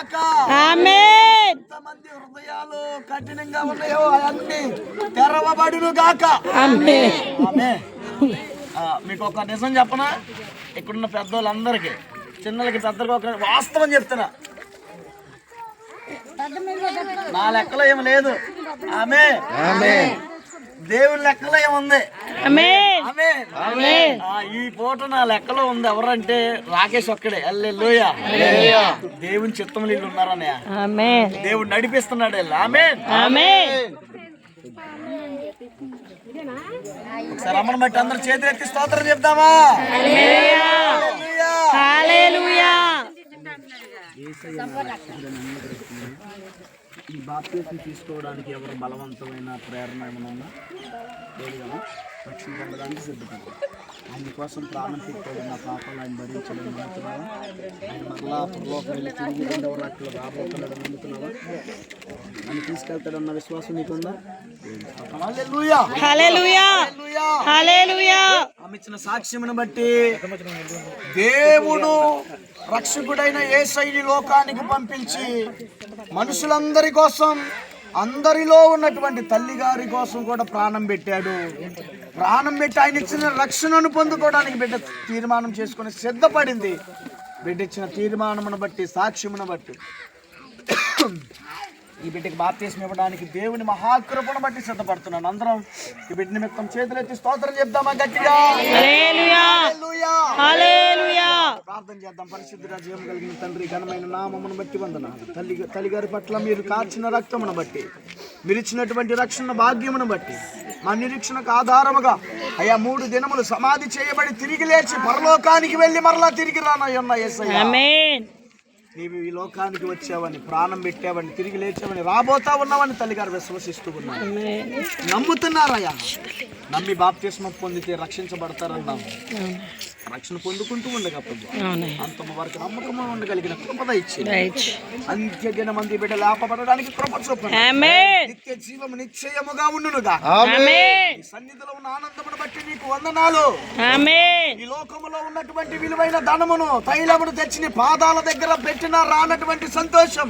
గాక ఆమేన్. ఎంతమంది హృదయాలు కఠినంగా ఉన్నాయో అవన్నీ తెరవబడును గాక. ఆమేన్. ఆమె మీకు ఒక నిజం చెప్పనా? ఇక్కడున్న పెద్దోళ్ళందరికీ చిన్నలకి పెద్దలకి ఒక వాస్తవం చెప్తున్నా. నా లెక్కలో ఏమి లేదు. ఆమె ఆమె దేవుని లెక్కలో ఏముంది? ఆమె ఈ పూట నా లెక్కలో ఉంది. ఎవరంటే రాకేష్ ఒక్కడే. అల్లెలుయ దేవుని చిత్తములు వీళ్ళు ఉన్నారన్నయ్య ఆమేన్ దేవుడు నడిపిస్తున్నాడు ఒకసారి అమ్మని బట్టి అందరు చేతులు ఎత్తి స్తోత్రం చెప్దామా? ఈ బాప్తీసం తీసుకోవడానికి ఎవరు బలవంతమైన ప్రేరణ ఏమైనా ఉందా? లేదు కదా రక్షణ పొందడానికి సిద్ధపడ్డారు ఆయన ప్రాణం పెట్టాడు నా పాపలు ఆయన భరించడం నమ్ముతున్నావా ఆయన మరలా పరలోకం వెళ్ళి తిరిగి రెండవ రాట్లు రాబోతున్నాడు నమ్ముతున్నావా నన్ను తీసుకెళ్తాడన్న విశ్వాసం నీకుందా హల్లెలూయా. హల్లెలూయా ఆమె ఇచ్చిన సాక్ష్యమును బట్టి దేవుడు రక్షకుడైన ఏ శైలి లోకానికి పంపించి మనుషులందరి కోసం అందరిలో ఉన్నటువంటి తల్లి గారి కోసం కూడా ప్రాణం పెట్టాడు ప్రాణం పెట్టి ఆయన ఇచ్చిన రక్షణను పొందుకోవడానికి బిడ్డ తీర్మానం చేసుకుని సిద్ధపడింది. బిడ్డ ఇచ్చిన తీర్మానమును బట్టి సాక్ష్యమును బట్టి. ఈ బిడ్డకి బాప్తీసం ఇవ్వడానికి దేవుని మహాకృపను బట్టి సిద్ధపడుతున్నాను. అందరం ఈ బిడ్డ నిమిత్తం చేతులెత్తి స్తోత్రం చెప్దామా గట్టిగా? ప్రార్థన చేద్దాం. పరిశుద్ధ జీవం కలిగిన తండ్రి ఘనమైన నామమును బట్టి వందనాలు. తల్లి తల్లిగారి పట్ల మీరు కార్చిన రక్తమును బట్టి. మీరు ఇచ్చినటువంటి రక్షణ భాగ్యమును బట్టి మా నిరీక్షణకు ఆధారముగా అయ్యా మూడు దినములు సమాధి చేయబడి తిరిగి లేచి పరలోకానికి వెళ్ళి మరలా తిరిగి రానయ్యున్న నీవు ఈ లోకానికి వచ్చావని ప్రాణం పెట్టావని తిరిగి లేచావని రాబోతా ఉన్నావని తల్లిగారు విశ్వసిస్తూ ఉన్నారు. ఆమేన్. నమ్ముతున్నారయ్యా. నమ్మి బాప్తిస్మం పొందితే రక్షించబడతారన్నాం. రక్షణ పొందుకుంటూ ఉండగా ప్రభు అంతమ వరకు నమ్మకము ఉండగలిగిన కృపద ఇచ్చి అంత్యదిన మంది బిడ్డ లేపబడడానికి కృప నిత్య జీవము నిశ్చయముగా ఉండునుగా. సన్నిధిలో ఉన్న ఆనందమును బట్టి నీకు వందనాలు. ఈ లోకములో ఉన్నటువంటి విలువైన ధనమును తైలమును తెచ్చి నీ పాదాల దగ్గర పెట్టిన రానటువంటి సంతోషం.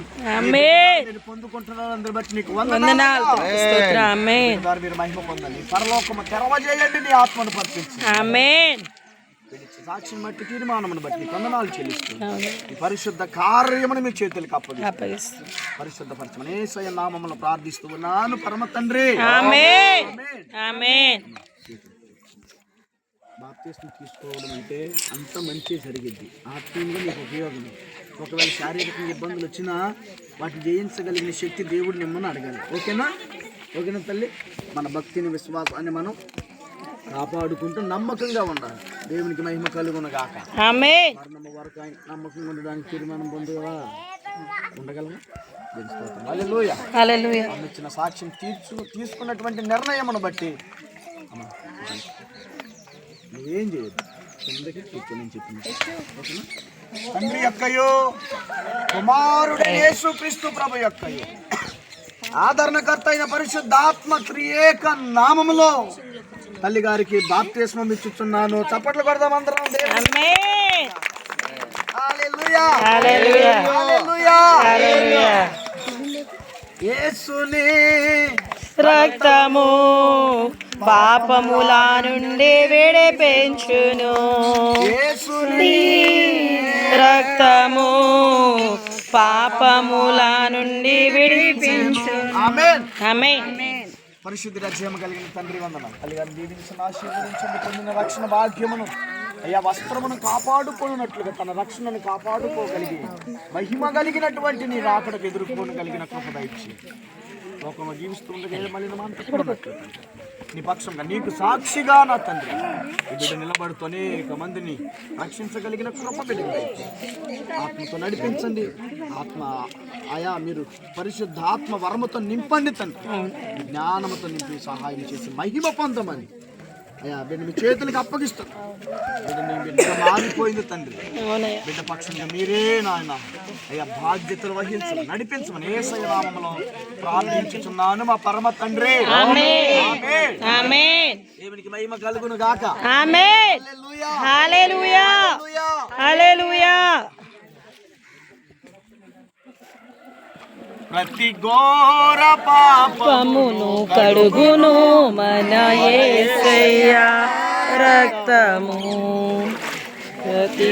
పొందుకుంటున్నాను అందరి బట్టి నీకు వందనాలు. మీరు మహిమ పొందండి. పరలోకము తెరవజేయండి నీ ఆత్మను ఆమేన్ సాక్షిని బట్టి తీర్మానమును బట్టి నీకు వందనాలు చెల్లిస్తూ అవును. ఈ పరిశుద్ధ కార్యమును మీ చేతులకు అప్పగి అప్పగిస్తు పరిశుద్ధ పరిచయం ఏసయ నామమును ప్రార్థిస్తూ ఉన్నాను పరమ తండ్రి. బాప్తీసం తీసుకోవడం అంటే అంత మంచి జరిగిద్ది. ఆత్మీయంగా నీకు ఉపయోగం. ఒకవేళ శారీరక ఇబ్బందులు వచ్చినా వాటిని జయించగలిగిన శక్తి దేవుడు నిమ్మని అడగాలి. ఓకేనా? ఓకేనా తల్లి? మన భక్తిని విశ్వాసాన్ని మనం కాపాడుకుంటూ నమ్మకంగా ఉండాలి. దేవునికి మహిమ కలుగును గాక ఆమేన్. మరణం వరకు ఆయన నమ్మకంగా ఉండడానికి తీర్మానం పొందుగా ఉండగలమా? ఇచ్చిన సాక్ష్యం తీర్చు తీసుకున్నటువంటి నిర్ణయమును బట్టి. నువ్వేం చేయదు కిందకి కూర్చొని చెప్పింది ఓకేనా? తండ్రి యొక్కయో కుమారుడు యేసు క్రీస్తు ప్రభు యొక్కయో. ఆదరణకర్త అయిన పరిశుద్ధాత్మ త్రియేక నామములో తల్లి గారికి బాప్తిస్మం ఇచ్చుచున్నాను. చప్పట్లు కొడదాం అందరం. యేసుని రక్తము పాపముల నుండి విడిపించును యేసుని రక్తము పాపముల నుండి విడిపించు ఆమేన్. ఆమేన్. పరిశుద్ధి రక్షణ కలిగిన తండ్రి వందనం. తల్లిగారిని దీవించిన ఆశీర్వదించండి పొందిన రక్షణ భాగ్యమును అయ్యా వస్త్రమును కాపాడుకున్నట్లుగా తన రక్షణను కాపాడుకోగలిగి మహిమ కలిగినటువంటి నీ రాకడకు ఎదుర్కోగలిగిన కృప దయచి లోకంలో జీవిస్తుండగా మళ్ళీ మలిన నీ పక్షంగా నీకు సాక్షిగా నా తండ్రి. బిడ్డ నిలబడుతూ అనేక మందిని రక్షించగలిగిన కృప దయచి ఆత్మతో నడిపించండి. ఆత్మ ఆయా మీరు పరిశుద్ధ ఆత్మ వరముతో నింపండి తండ్రి. జ్ఞానముతో నింపి సహాయం చేసి మహిమ పొందమని అయ్యా బిడ్డ మీ చేతులకు అప్పగిస్తాను బిడ్డ మారిపోయింది తండ్రి. బిడ్డ పక్షంగా మీరే నాయన. అయ్యా బాధ్యతలు వహించమని నడిపించమని ఏ నామములో ప్రార్థించుచున్నాను మా పరమ తండ్రి. దేవునికి మహిమ కలుగును గాక. ప్రతి ఘోర పాపమును పాపమును కడుగును మన ఏసయ్యా రక్తము. ప్రతి